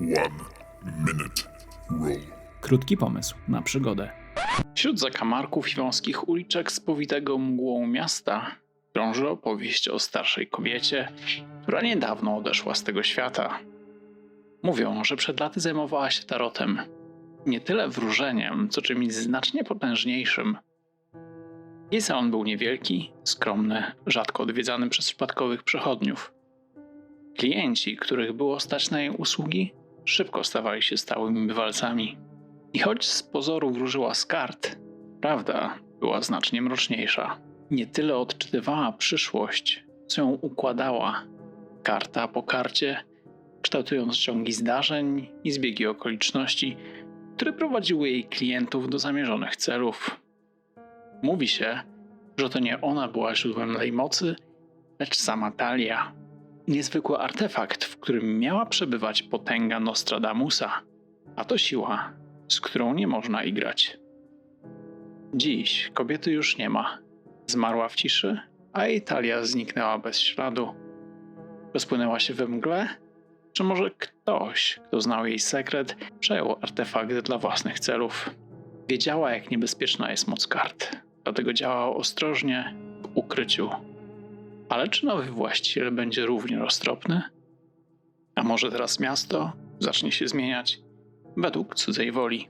One minute rule. Krótki pomysł na przygodę. Wśród zakamarków i wąskich uliczek spowitego mgłą miasta krąży opowieść o starszej kobiecie, która niedawno odeszła z tego świata. Mówią, że przed laty zajmowała się tarotem. Nie tyle wróżeniem, co czymś znacznie potężniejszym. Jej salon był niewielki, skromny, rzadko odwiedzany przez przypadkowych przechodniów. Klienci, których było stać na jej usługi, szybko stawali się stałymi bywalcami. I choć z pozoru wróżyła z kart, prawda była znacznie mroczniejsza. Nie tyle odczytywała przyszłość, co ją układała, karta po karcie, kształtując ciągi zdarzeń i zbiegi okoliczności, które prowadziły jej klientów do zamierzonych celów. Mówi się, że to nie ona była źródłem tej mocy, lecz sama Talia. Niezwykły artefakt, w którym miała przebywać potęga Nostradamusa, a to siła, z którą nie można igrać. Dziś kobiety już nie ma. Zmarła w ciszy, a jej talia zniknęła bez śladu. Rozpłynęła się we mgle? Czy może ktoś, kto znał jej sekret, przejął artefakt dla własnych celów? Wiedziała, jak niebezpieczna jest moc kart, dlatego działała ostrożnie, w ukryciu. Ale czy nowy właściciel będzie równie roztropny? A może teraz miasto zacznie się zmieniać według cudzej woli?